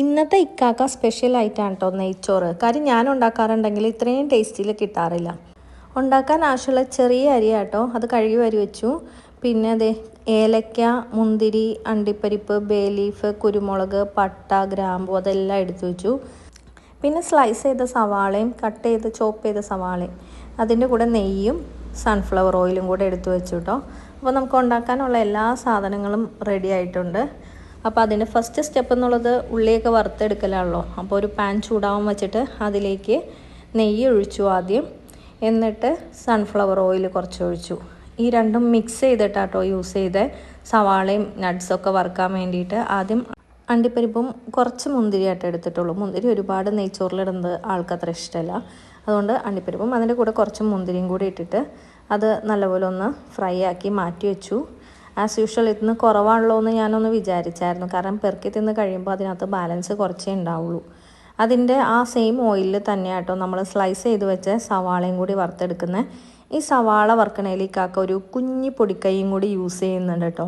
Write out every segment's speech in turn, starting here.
ഇന്നത്തെ ഇക്കാക്ക സ്പെഷ്യൽ ആയിട്ടാണ് കേട്ടോ നെയ്ച്ചോറ്. കാര്യം ഞാൻ ഉണ്ടാക്കാറുണ്ടെങ്കിൽ ഇത്രയും ടേസ്റ്റിൽ കിട്ടാറില്ല. ഉണ്ടാക്കാൻ ആവശ്യമുള്ള ചെറിയ അരി കേട്ടോ അത് കഴുകി വരി വെച്ചു. പിന്നെ അതെ ഏലക്ക മുന്തിരി അണ്ടിപ്പരിപ്പ് ബേ ലീഫ് കുരുമുളക് പട്ട ഗ്രാമ്പു അതെല്ലാം എടുത്തു വെച്ചു. പിന്നെ സ്ലൈസ് ചെയ്ത സവാളയും കട്ട് ചെയ്ത് ചോപ്പ് ചെയ്ത സവാളയും. അതിന്റെ കൂടെ നെയ്യും സൺഫ്ലവർ ഓയിലും കൂടെ എടുത്തു വെച്ചു കേട്ടോ അപ്പോൾ നമുക്ക് ഉണ്ടാക്കാനുള്ള എല്ലാ സാധനങ്ങളും റെഡി ആയിട്ടുണ്ട്. അപ്പോൾ അതിന് ഫസ്റ്റ് സ്റ്റെപ്പ് എന്നുള്ളത് ഉള്ളിയൊക്കെ വറുത്തെടുക്കലാണല്ലോ. അപ്പോൾ ഒരു പാൻ ചൂടാവും വെച്ചിട്ട് അതിലേക്ക് നെയ്യ് ഒഴിച്ചു ആദ്യം. എന്നിട്ട് സൺഫ്ലവർ ഓയിൽ കുറച്ച് ഒഴിച്ചു. ഈ രണ്ടും മിക്സ് ചെയ്തിട്ടാട്ടോ യൂസ് ചെയ്ത്. സവാളയും നട്ട്സൊക്കെ വറുക്കാൻ വേണ്ടിയിട്ട് ആദ്യം അണ്ടിപ്പരിപ്പും കുറച്ച് മുന്തിരിയായിട്ട് എടുത്തിട്ടുള്ളൂ. മുന്തിരി ഒരുപാട് നെയ്ച്ചോറിലിടുന്നത് ആൾക്കത്ര ഇഷ്ടമല്ല. അതുകൊണ്ട് അണ്ടിപ്പരിപ്പും അതിന്റെ കൂടെ കുറച്ച് മുന്തിരിയും കൂടി ഇട്ടിട്ട് അത് നല്ലപോലെ ഒന്ന് ഫ്രൈ ആക്കി മാറ്റി വെച്ചു. ആസ് യൂഷ്വൽ ഇന്ന് കുറവാണല്ലോ എന്ന് ഞാനൊന്ന് വിചാരിച്ചായിരുന്നു. കാരണം പെറുക്കി തിന്ന് കഴിയുമ്പോൾ അതിനകത്ത് ബാലൻസ് കുറച്ചേ ഉണ്ടാവുള്ളൂ. അതിന്റെ ആ സെയിം ഓയിലിൽ തന്നെയാട്ടോ നമ്മൾ സ്ലൈസ് ചെയ്ത് വെച്ച സവാളയും കൂടി വറുത്തെടുക്കുന്നത് ഈ സവാള വറുക്കണയിലേക്കാക്ക ഒരു കുഞ്ഞി പൊടിക്കൈയും കൂടി യൂസ് ചെയ്യുന്നുണ്ട് കേട്ടോ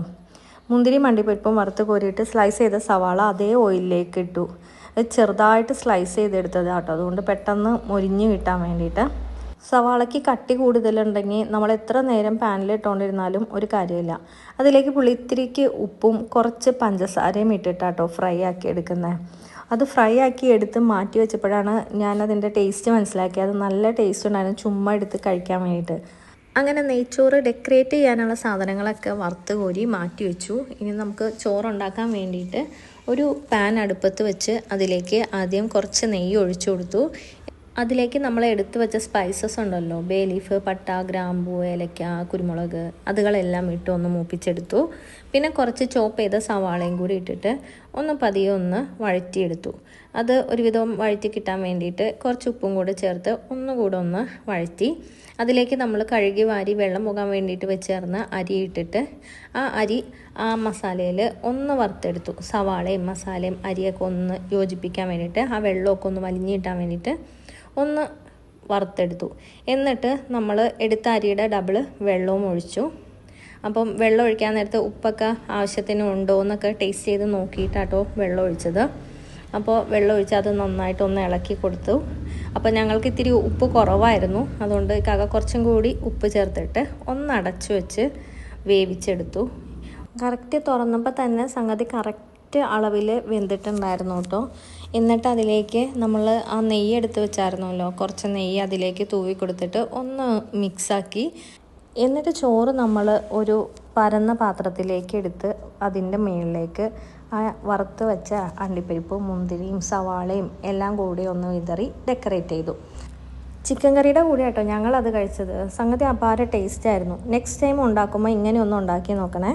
മുന്തിരി മണ്ടിപ്പരിപ്പും വറുത്ത് കോരിയിട്ട് സ്ലൈസ് ചെയ്ത സവാള അതേ ഓയിലിലേക്ക് ഇട്ടു. ചെറുതായിട്ട് സ്ലൈസ് ചെയ്തെടുത്തത് കേട്ടോ അതുകൊണ്ട് പെട്ടെന്ന് മൊരിഞ്ഞ് കിട്ടാൻ വേണ്ടിയിട്ട്. സവാളയ്ക്ക് കട്ടി കൂടുതലുണ്ടെങ്കിൽ നമ്മൾ എത്ര നേരം പാനിൽ ഇട്ടുകൊണ്ടിരുന്നാലും ഒരു കാര്യമില്ല. അതിലേക്ക് പുളിത്തിരിക്ക് ഉപ്പും കുറച്ച് പഞ്ചസാരയും ഇട്ടിട്ടാട്ടോ ഫ്രൈ ആക്കി എടുക്കുന്നത് അത് ഫ്രൈ ആക്കി എടുത്ത് മാറ്റി വെച്ചപ്പോഴാണ് ഞാനതിന്റെ ടേസ്റ്റ് മനസ്സിലാക്കിയത്. അത് നല്ല ടേസ്റ്റ് ഉണ്ടായിരുന്നു. ചുമ്മാ എടുത്ത് കഴിക്കാൻ വേണ്ടിയിട്ട്. അങ്ങനെ നെയ്ച്ചോറ് ഡെക്കറേറ്റ് ചെയ്യാനുള്ള സാധനങ്ങളൊക്കെ വറുത്ത് കോരി മാറ്റി വെച്ചു. ഇനി നമുക്ക് ചോറുണ്ടാക്കാൻ വേണ്ടിയിട്ട് ഒരു പാൻ അടുപ്പത്ത് വെച്ച് അതിലേക്ക് ആദ്യം കുറച്ച് നെയ്യ് ഒഴിച്ചു കൊടുത്തു. അതിലേക്ക് നമ്മൾ എടുത്തു വെച്ച സ്പൈസസ് ഉണ്ടല്ലോ. ബേ ലീഫ് പട്ട ഗ്രാമ്പൂ ഏലക്ക കുരുമുളക് അതുകളെല്ലാം ഇട്ട് ഒന്ന് മൂപ്പിച്ചെടുത്തു. പിന്നെ കുറച്ച് ചോപ്പ് ചെയ്ത സവാളയും കൂടി ഇട്ടിട്ട് ഒന്ന് പതിയെ ഒന്ന് വഴറ്റിയെടുത്തു. അത് ഒരുവിധം വഴറ്റി കിട്ടാൻ വേണ്ടിയിട്ട് കുറച്ച് ഉപ്പും കൂടെ ചേർത്ത് ഒന്നുകൂടെ ഒന്ന് വഴറ്റി. അതിലേക്ക് നമ്മൾ കഴുകി വാരി വെള്ളം പോകാൻ വേണ്ടിയിട്ട് വെച്ചേർന്ന് അരി ഇട്ടിട്ട് ആ അരി ആ മസാലയിൽ ഒന്ന് വറുത്തെടുത്തു. സവാളയും മസാലയും അരിയൊക്കെ ഒന്ന് യോജിപ്പിക്കാൻ വേണ്ടിയിട്ട് ആ വെള്ളമൊക്കെ ഒന്ന് വലിഞ്ഞ് കിട്ടാൻ വേണ്ടിയിട്ട് ഒന്ന് വറുത്തെടുത്തു. എന്നിട്ട് നമ്മൾ എടുത്ത അരിയുടെ ഡബിൾ വെള്ളവും ഒഴിച്ചു. അപ്പം വെള്ളം ഒഴിക്കാൻ നേരത്ത് ഉപ്പൊക്കെ ആവശ്യത്തിന് ഉണ്ടോ എന്നൊക്കെ ടേസ്റ്റ് ചെയ്ത് നോക്കിയിട്ടാട്ടോ വെള്ളം ഒഴിച്ചത്. അപ്പോൾ വെള്ളം ഒഴിച്ച് അത് നന്നായിട്ട് ഒന്ന് ഇളക്കി കൊടുത്തു. അപ്പോൾ ഞങ്ങൾക്ക് ഇത്തിരി ഉപ്പ് കുറവായിരുന്നു. അതുകൊണ്ട് കക കുറച്ചും കൂടി ഉപ്പ് ചേർത്തിട്ട് ഒന്ന് അടച്ചു വെച്ച് വേവിച്ചെടുത്തു. കറക്റ്റ് തുറന്നപ്പോൾ തന്നെ സംഗതി കറക്റ്റ് അളവിൽ വെന്തിട്ടുണ്ടായിരുന്നു കേട്ടോ. എന്നിട്ട് അതിലേക്ക് നമ്മൾ ആ നെയ്യ് എടുത്ത് വെച്ചായിരുന്നല്ലോ. കുറച്ച് നെയ്യ് അതിലേക്ക് തൂവി കൊടുത്തിട്ട് ഒന്ന് മിക്സാക്കി എന്നിട്ട് ചോറ് നമ്മൾ ഒരു പരന്ന പാത്രത്തിലേക്ക് എടുത്ത് അതിന്റെ മുകളിലേക്ക് ആ വറുത്ത് വെച്ച അണ്ടിപ്പരിപ്പും മുന്തിരിയും സവാളയും എല്ലാം കൂടി ഒന്ന് വിതറി ഡെക്കറേറ്റ് ചെയ്തു. ചിക്കൻ കറിയുടെ കൂടെ കേട്ടോ ഞങ്ങളത് കഴിച്ചത്. സംഗതി അപാര ടേസ്റ്റ് ആയിരുന്നു. നെക്സ്റ്റ് ടൈം ഉണ്ടാക്കുമ്പോൾ ഇങ്ങനെയൊന്നും ഉണ്ടാക്കി നോക്കണേ.